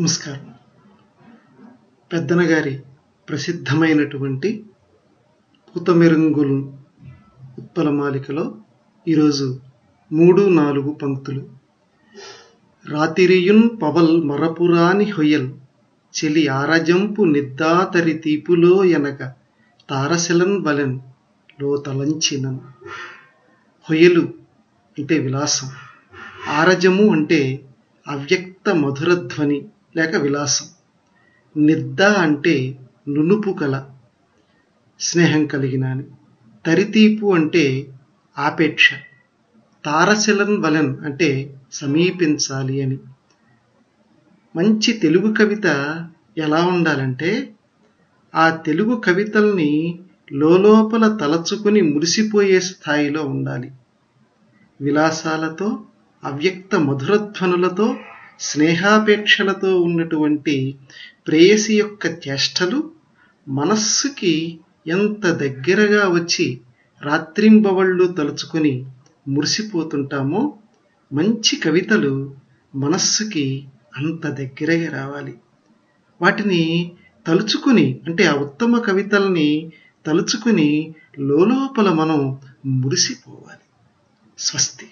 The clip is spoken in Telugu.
నమస్కారం. పెద్దన గారి ప్రసిద్ధమైనటువంటి పూతమెరుంగులు ఉత్పలమాలికలో ఈరోజు మూడు నాలుగు పంక్తులు. రాతిరియున్ పవల్ మరపురాని హొయల్ చెలి ఆరజంపు నిద్దాతరి తీపులో ఎనక తారశలన్ బలెన్లో తలంచినన్ హొయలు అంటే విలాసం ఆరజము అంటే అవ్యక్త మధురధ్వని లేక విలాసం. నిద్ద అంటే నునుపు కల స్నేహం కలిగిన అని. తరితీపు అంటే ఆపేక్ష. తారశిలన్ వలన్ అంటే సమీపించాలి అని. మంచి తెలుగు కవిత ఎలా ఉండాలంటే ఆ తెలుగు కవితల్ని లోపల తలచుకుని మురిసిపోయే స్థాయిలో ఉండాలి. విలాసాలతో అవ్యక్త మధురధ్వనులతో స్నేహాపేక్షలతో ఉన్నటువంటి ప్రేయసి యొక్క చేష్టలు మనస్సుకి ఎంత దగ్గరగా వచ్చి రాత్రింబవళ్ళు తలుచుకొని మురిసిపోతుంటామో మంచి కవితలు మనస్సుకి అంత దగ్గరగా రావాలి. వాటిని తలుచుకుని అంటే ఆ ఉత్తమ కవితల్ని తలుచుకుని లోలోపల మనం మురిసిపోవాలి. స్వస్తి.